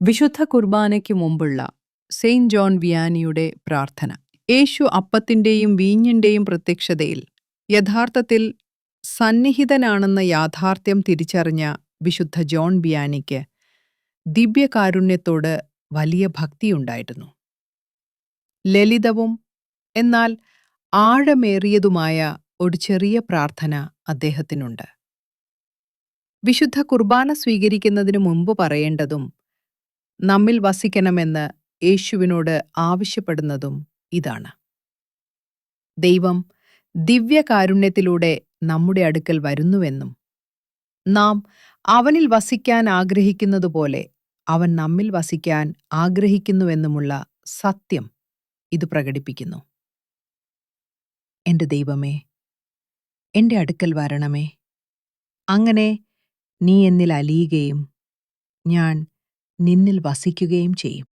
വിശുദ്ധ കുർബാനയ്ക്ക് മുമ്പുള്ള സെയിന്റ് ജോൺ വിയാനിയുടെ പ്രാർത്ഥന. യേശു അപ്പത്തിന്റെയും വീഞ്ഞിന്റെയും പ്രത്യക്ഷതയിൽ യഥാർത്ഥത്തിൽ സന്നിഹിതനാണെന്ന യാഥാർത്ഥ്യം തിരിച്ചറിഞ്ഞ വിശുദ്ധ ജോൺ ബിയാനിക്ക് ദിവ്യകാരുണ്യത്തോട് വലിയ ഭക്തിയുണ്ടായിരുന്നു. ലളിതവും എന്നാൽ ആഴമേറിയതുമായ ഒരു ചെറിയ പ്രാർത്ഥന അദ്ദേഹത്തിനുണ്ട്. വിശുദ്ധ കുർബാന സ്വീകരിക്കുന്നതിനു മുമ്പ് പറയേണ്ടതും നമ്മിൽ വസിക്കണമെന്ന് യേശുവിനോട് ആവശ്യപ്പെടുന്നതും ഇതാണ്. ദൈവം ദിവ്യകാരുണ്യത്തിലൂടെ നമ്മുടെ അടുക്കൽ വരുന്നുവെന്നും നാം അവനിൽ വസിക്കാൻ ആഗ്രഹിക്കുന്നതുപോലെ അവൻ നമ്മിൽ വസിക്കാൻ ആഗ്രഹിക്കുന്നുവെന്നുമുള്ള സത്യം ഇത് പ്രകടിപ്പിക്കുന്നു. എന്റെ ദൈവമേ എന്റെ അടുക്കൽ വരണമേ. അങ്ങനെ നീ എന്നിൽ അലിയുകയും ഞാൻ നിന്നിൽ വസിക്കുകയും ചെയ്യും.